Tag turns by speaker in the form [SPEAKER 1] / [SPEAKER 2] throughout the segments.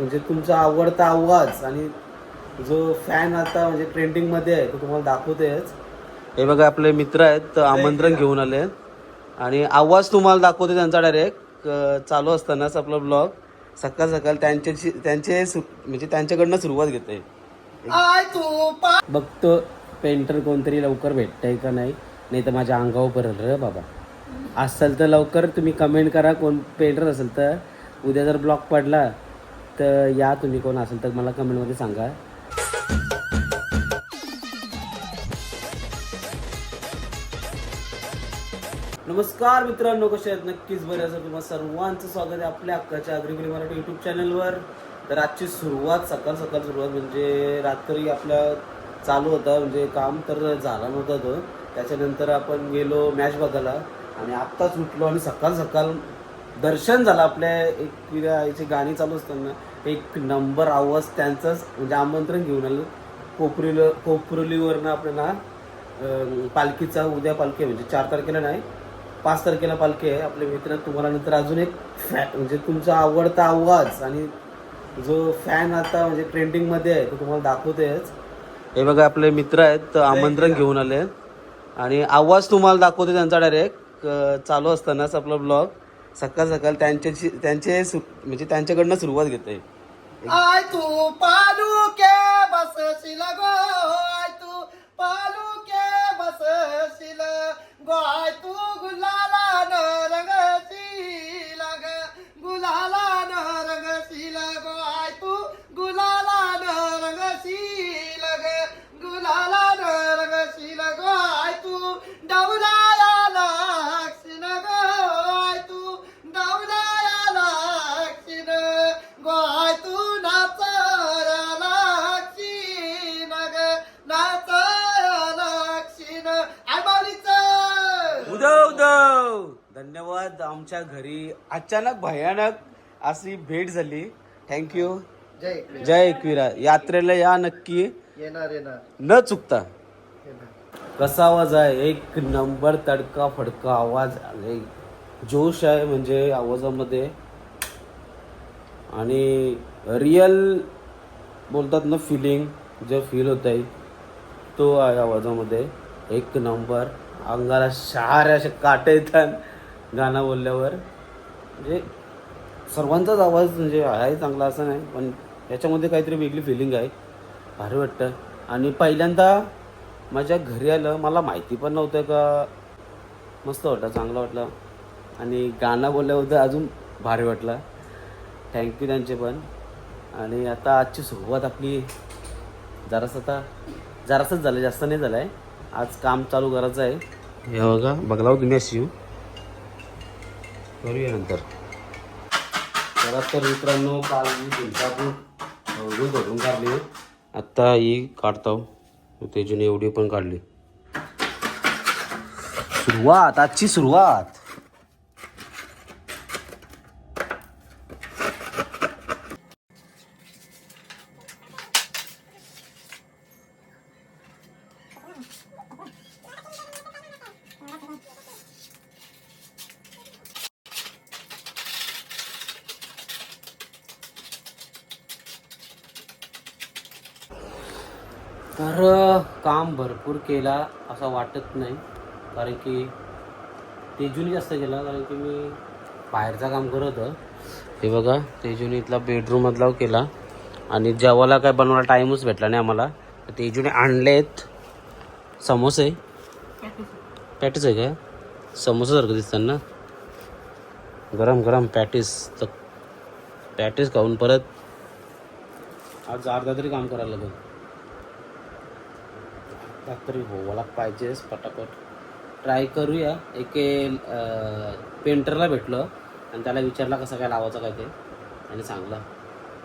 [SPEAKER 1] म्हणजे तुमचा आवडता आवाज आणि जो फॅन आता म्हणजे ट्रेंडिंगमध्ये आहे तो तुम्हाला दाखवतेच हे बघा आपले मित्र आहेत तर आमंत्रण घेऊन आले आणि आवाज तुम्हाला दाखवते त्यांचा डायरेक्ट चालू असतानाच आपला ब्लॉग सकाळ सकाळ त्यांच्याशी त्यांचे सु- म्हणजे त्यांच्याकडनं सुरुवात घेते बघतो पेंटर कोणतरी लवकर भेटतंय का नाही? नाही तर माझ्या अंगावर पडेल रे बाबा. असेल तर लवकर तुम्ही कमेंट करा. कोण पेंटर असेल तर उद्या जर ब्लॉक पडला तर या तुम्ही कोण असेल तर मला कमेंटमध्ये सांगा. नमस्कार मित्रांनो कसे आहेत? नक्कीच बरे असं तुम्हाला सर्वांचं स्वागत आहे आपल्या अक्काच्या अग्रिगुरी मराठी यूट्यूब चॅनलवर तर आजची सुरुवात सकाळ सकाळ सुरुवात म्हणजे रात्री आपल्या चालू होता म्हणजे काम तर झाला नव्हता तो. त्याच्यानंतर आपण गेलो मॅच बघायला आणि आत्ताच उठलो आणि सकाळ सकाळ दर्शन झालं. आपल्या एक याची गाणी चालू असताना एक नंबर आवाज त्यांचंच म्हणजे आमंत्रण घेऊन आलं. कोपरीला कोपरुलीवरनं आपल्याला पालखीचा उद्या पालखी आहे म्हणजे चार तारखेला नाही पाच तारखेला पालखी आहे. आपल्या मित्र तुम्हाला नंतर अजून एक फॅ म्हणजे तुमचा आवडता आवाज आणि जो फॅन आता म्हणजे ट्रेंडिंगमध्ये आहे तो तुम्हाला दाखवतेच हे बघा आपले मित्र आहेत तर आमंत्रण घेऊन आले आणि आवाज तुम्हाला दाखवते त्यांचा डायरेक्ट चालू असतानाच आपला ब्लॉग सकाळ सकाळ त्यांच्याशी त्यांचे सु- म्हणजे त्यांच्याकडनं सुरुवात घेते
[SPEAKER 2] I Tu Palu K बसशील go I तू पालू के बस
[SPEAKER 1] उदव धन्यवाद. आमच्या घरी अचानक भयानक अशी भेट झाली. थँक्यू
[SPEAKER 2] जय
[SPEAKER 1] जय एकविरा. यात्रेला या नक्की.
[SPEAKER 2] येणार येणार.
[SPEAKER 1] न चुकता. कसा आवाज आहे? एक नंबर तडका फडका आवाज आहे. जोश आहे म्हणजे आवाजामध्ये. आणि रिअल बोलतात ना फिलिंग जे फील होत आहे तो आहे आवाजामध्ये. एक नंबर. अंगाला शहार असे काटे येतात गाणं बोलल्यावर. म्हणजे सर्वांचाच आवाज म्हणजे आहे चांगला असं नाही पण याच्यामध्ये काहीतरी वेगळी फिलिंग आहे. भारी वाटतं. आणि पहिल्यांदा माझ्या घरी आलं मला माहिती पण नव्हतं का मस्त वाटलं चांगलं वाटलं. आणि गाणं बोलल्याबद्दल अजून भारी वाटलं. थँक्यू त्यांचे पण. आणि आता आजची सुरुवात आपली जरासं आता जरासंच झालं जास्त नाही झालं आहे आज काम चालू करायचं आहे. हे बघा बघला तुम्ही अशी. करूया नंतर. जरा तर मित्रांनो काल मी दिवसापूर एवढी भरून काढली. आत्ता ही काढतो त्याच्याने एवढी पण काढली. सुरुवात आजची सुरुवात. तर काम भरपूर केला असं वाटत नाही. कारण की तेजूनी जास्त केला कारण की मी बाहेरचं काम करत होतं. हे बघा तेजूने इथला बेडरूममधला केला. आणि जेवायला काय बनवायला टाईमच भेटला नाही आम्हाला. तर तेजूने आणलेत समोसे. पॅटीस आहे काय? समोसासारखं दिसतात ना. गरम गरम पॅटीस तर पॅटीस खाऊन परत आज अर्धा तरी काम करायला लागेल. आता तरी व्हायला पाहिजेच पटापट. ट्राय करूया. एक पेंटरला भेटलो आणि त्याला विचारला कसं काय लावायचं काय ते. आणि सांगला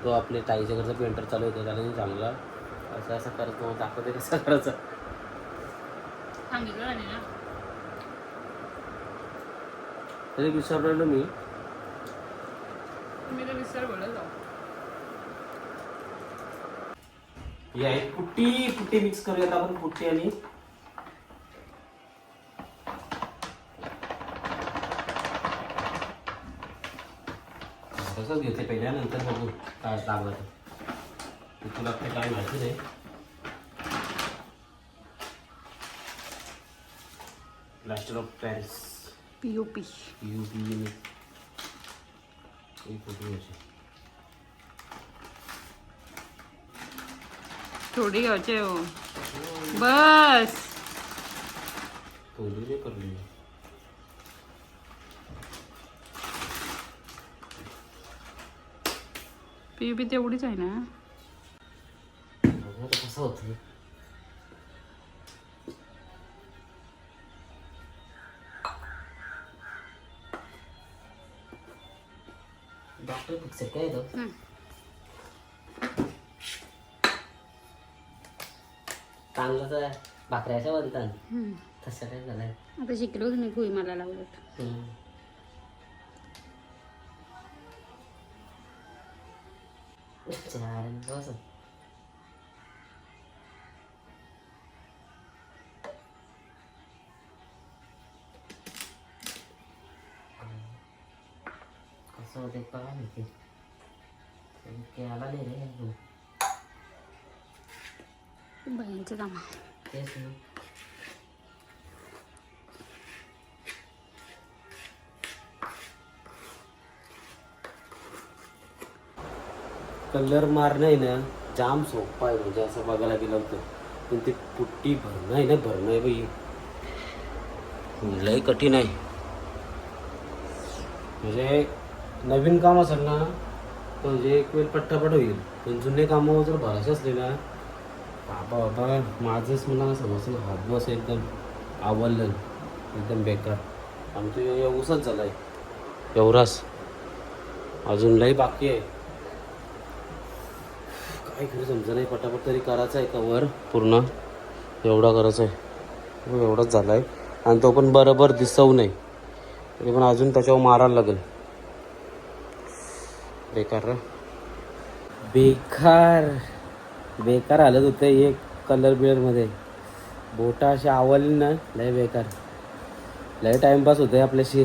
[SPEAKER 1] तो आपले ताईच्या घरचा पेंटर चालू होता त्याला सांगला. असं असं करत मग दाखवते कसं करायचं. तरी विसरलेलो मी.
[SPEAKER 3] विसर
[SPEAKER 1] या एक पुट्टी पुट्टी मिक्स करूयात आपण पुट्टी आणि कसं प्लास्टरच घेते पहिल्या नंतर बघू काय लागलं तर ते तुला ते काय माहिती नाही. Plaster of Paris
[SPEAKER 3] P O P
[SPEAKER 1] you बी एक फोटो
[SPEAKER 3] हो
[SPEAKER 1] तोंडी नाही करली.
[SPEAKER 3] पी पी तेवढीच आहे ना?
[SPEAKER 1] कसं होतं डॉक्टर फिक्स काय तो
[SPEAKER 3] हं.
[SPEAKER 1] चांगलं तर भाकऱ्याच्या बनतात. तसं काय झालंय
[SPEAKER 3] आता शिकलोच नाही खुई मला लावलं
[SPEAKER 1] कसं होते काय माहिती आला नाही रे.
[SPEAKER 3] बहिणीचं काम
[SPEAKER 1] तेच ना. कलर मारणं आहे ना जाम सोपं आहे. म्हणजे असं बघायला गेलं होतं पण ते पुट्टी भरणं आहे ना भरणं आहे बाई. लय कठीण आहे. म्हणजे नवीन काम असेल ना म्हणजे एक वेळ पट्टापट होईल. पण जुने कामं जर भरायचे असले ना बाबा बाबा माझंच मला समजलं हात बस एकदम. आवडलं एकदम बेकार. आमचं एवढंच झाला आहे एवढाच. अजून लई बाकी आहे. काय खरं समजा नाही. पटापट तरी करायचं आहे कवर पूर्ण. एवढा करायचा आहे. हो, एवढाच झाला आहे आणि तो पण बरोबर दिसवू नाही तरी पण अजून त्याच्यावर मारायला लागेल. बेकार बेकार. बेकार हालत होतं एक कलर बिलरमध्ये बोटा अशी आवडली ना लय बेकार. लय होतं आहे आपल्याशी.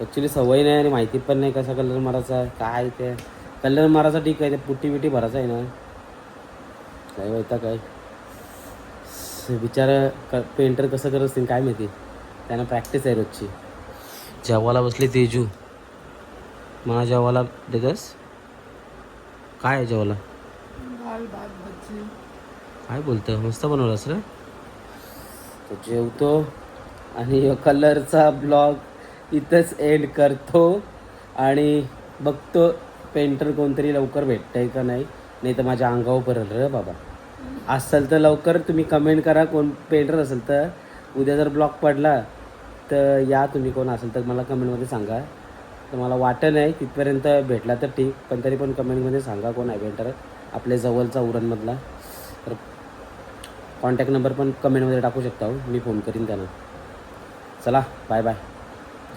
[SPEAKER 1] ॲक्च्युली सवय नाही आणि माहिती पण नाही कसा कलर मारायचा आहे, काय ते. कलर मारायचा ठीक आहे ते पुट्टी बिट्टी भरायचा आहे ना. काय होता काय? बिचारा क पेंटर कसं करत असतील काय माहिती? त्यांना प्रॅक्टिस आहे रोजची. जेवायला बसली तेजू. मला जेवायला देतस काय आहे जेवायला? काय बोलतं मस्त बनवलंस रे. तो जेवतो आणि कलरचा ब्लॉग इथंच एंड करतो आणि बघतो पेंटर कोणतरी लवकर भेटतंय का नाही. नाही तर माझ्या अंगावर पडेल रे बाबा. असेल तर लवकर तुम्ही कमेंट करा. कोण पेंटर असेल तर. उद्या जर ब्लॉक पडला तर या तुम्ही कोण असेल तर मला कमेंटमध्ये सांगा. तर मला वाटत नाही तिथपर्यंत भेटला तर ठीक पण तरी पण कमेंटमध्ये सांगा कोण आहे पेंटर आपल्या जवळचा उरणमधला. तर कॉन्टॅक्ट नंबर पण कमेंटमध्ये टाकू शकता हो. मी फोन करीन त्यांना. चला बाय बाय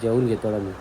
[SPEAKER 1] जेवून घेतो मी.